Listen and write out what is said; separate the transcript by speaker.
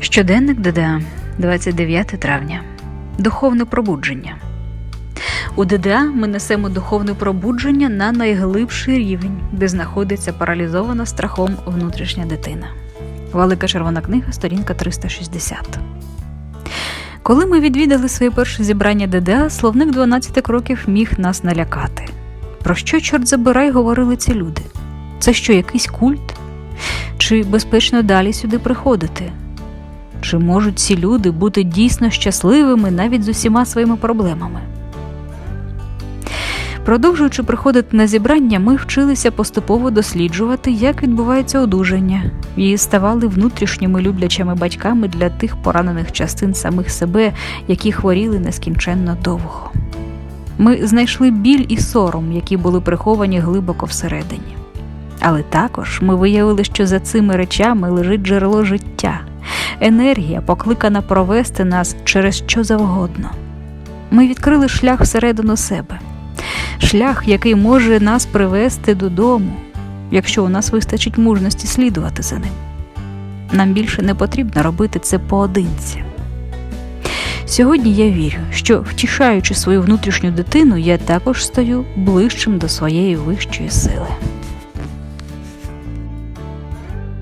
Speaker 1: Щоденник ДДА, 29 травня. Духовне пробудження. У ДДА ми несемо духовне пробудження на найглибший рівень, де знаходиться паралізована страхом внутрішня дитина. Велика червона книга, сторінка 360. Коли ми відвідали своє перше зібрання ДДА, словник 12 кроків міг нас налякати. Про що, чорт забирай, говорили ці люди? Це що, якийсь культ? Чи безпечно далі сюди приходити? Чи можуть ці люди бути дійсно щасливими навіть з усіма своїми проблемами? Продовжуючи приходити на зібрання, ми вчилися поступово досліджувати, як відбувається одужання, і ставали внутрішніми люблячими батьками для тих поранених частин самих себе, які хворіли нескінченно довго. Ми знайшли біль і сором, які були приховані глибоко всередині. Але також ми виявили, що за цими речами лежить джерело життя, енергія, покликана провести нас через що завгодно. Ми відкрили шлях всередину себе, шлях, який може нас привести додому, якщо у нас вистачить мужності слідувати за ним. Нам більше не потрібно робити це поодинці. Сьогодні я вірю, що втішаючи свою внутрішню дитину, я також стаю ближчим до своєї вищої сили.